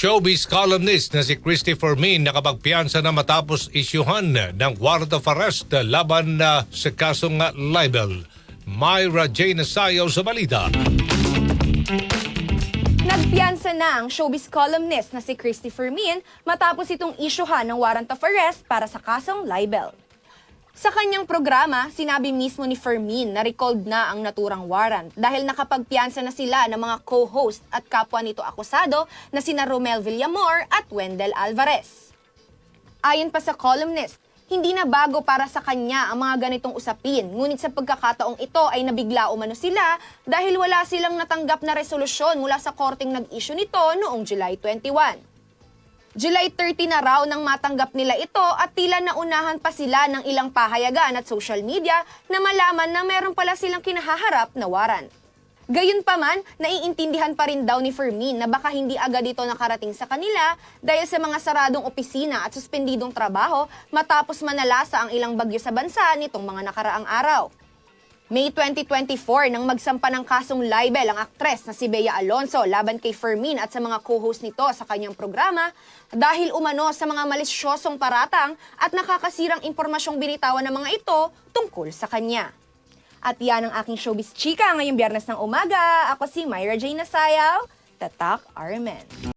Showbiz columnist na si Christopher Min nakapagpiansa na matapos isyuhan ng warrant of arrest laban na sa kasong libel. Myra J. Nasayaw sa balita. Nagpiyansa na ang showbiz columnist na si Christopher Min matapos itong isyuhan ng warrant of arrest para sa kasong libel. Sa kanyang programa, sinabi mismo ni Fermin na recalled na ang naturang warrant dahil nakapagpiyansa na sila ng mga co-host at kapwa nito akusado na sina Romel Villamor at Wendell Alvarez. Ayon pa sa columnist, hindi na bago para sa kanya ang mga ganitong usapin, ngunit sa pagkakataong ito ay nabigla umano sila dahil wala silang natanggap na resolusyon mula sa korting nag-issue nito noong July 21. July 30 na raw nang matanggap nila ito at tila naunahan pa sila ng ilang pahayagan at social media na malaman na meron pala silang kinahaharap na warrant. Gayunpaman, naiintindihan pa rin daw ni Fermin na baka hindi agad ito nakarating sa kanila dahil sa mga saradong opisina at suspendidong trabaho matapos manalasa ang ilang bagyo sa bansa nitong mga nakaraang araw. May 2024 nang magsampa ng kasong libel ang aktres na si Bea Alonso laban kay Fermin at sa mga co-host nito sa kanyang programa dahil umano sa mga malisyosong paratang at nakakasirang impormasyong binitawan ng mga ito tungkol sa kanya. At yan ang aking showbiz chika ngayong biyernes ng umaga. Ako si Myra J. Nasayaw, Tatak Armen.